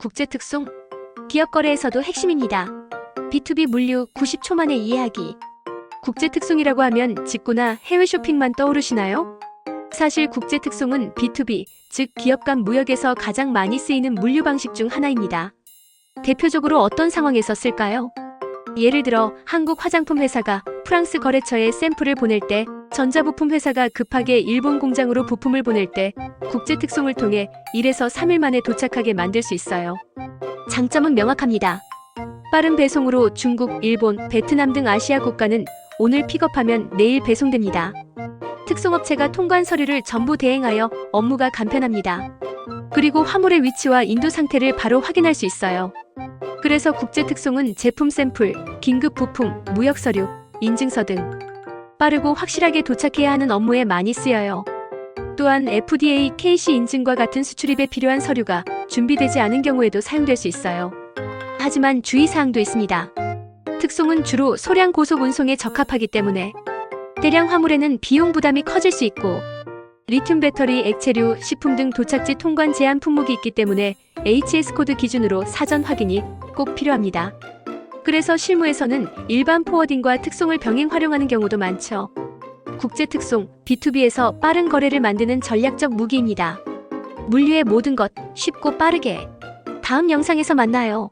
국제 특송. 기업 거래에서도 핵심입니다. B2B 물류 90초 만에 이해하기. 국제 특송이라고 하면 직구나 해외 쇼핑만 떠오르시나요? 사실 국제 특송은 B2B, 즉 기업 간 무역에서 가장 많이 쓰이는 물류 방식 중 하나입니다. 대표적으로 어떤 상황에서 쓸까요? 예를 들어 한국 화장품 회사가 프랑스 거래처에 샘플을 보낼 때 전자부품 회사가 급하게 일본 공장으로 부품을 보낼 때 국제 특송을 통해 1에서 3일 만에 도착하게 만들 수 있어요. 장점은 명확합니다. 빠른 배송으로 중국, 일본, 베트남 등 아시아 국가는 오늘 픽업하면 내일 배송됩니다. 특송업체가 통관 서류를 전부 대행하여 업무가 간편합니다. 그리고 화물의 위치와 인도 상태를 바로 확인할 수 있어요. 그래서 국제 특송은 제품 샘플, 긴급 부품, 무역 서류, 인증서 등 빠르고 확실하게 도착해야 하는 업무에 많이 쓰여요. 또한 FDA, KC 인증과 같은 수출입에 필요한 서류가 준비되지 않은 경우에도 사용될 수 있어요. 하지만 주의사항도 있습니다. 특송은 주로 소량 고속 운송에 적합하기 때문에 대량 화물에는 비용 부담이 커질 수 있고 리튬 배터리, 액체류, 식품 등 도착지 통관 제한 품목이 있기 때문에 HS 코드 기준으로 사전 확인이 꼭 필요합니다. 그래서 실무에서는 일반 포워딩과 특송을 병행 활용하는 경우도 많죠. 국제 특송, B2B에서 빠른 거래를 만드는 전략적 무기입니다. 물류의 모든 것 쉽고 빠르게. 다음 영상에서 만나요.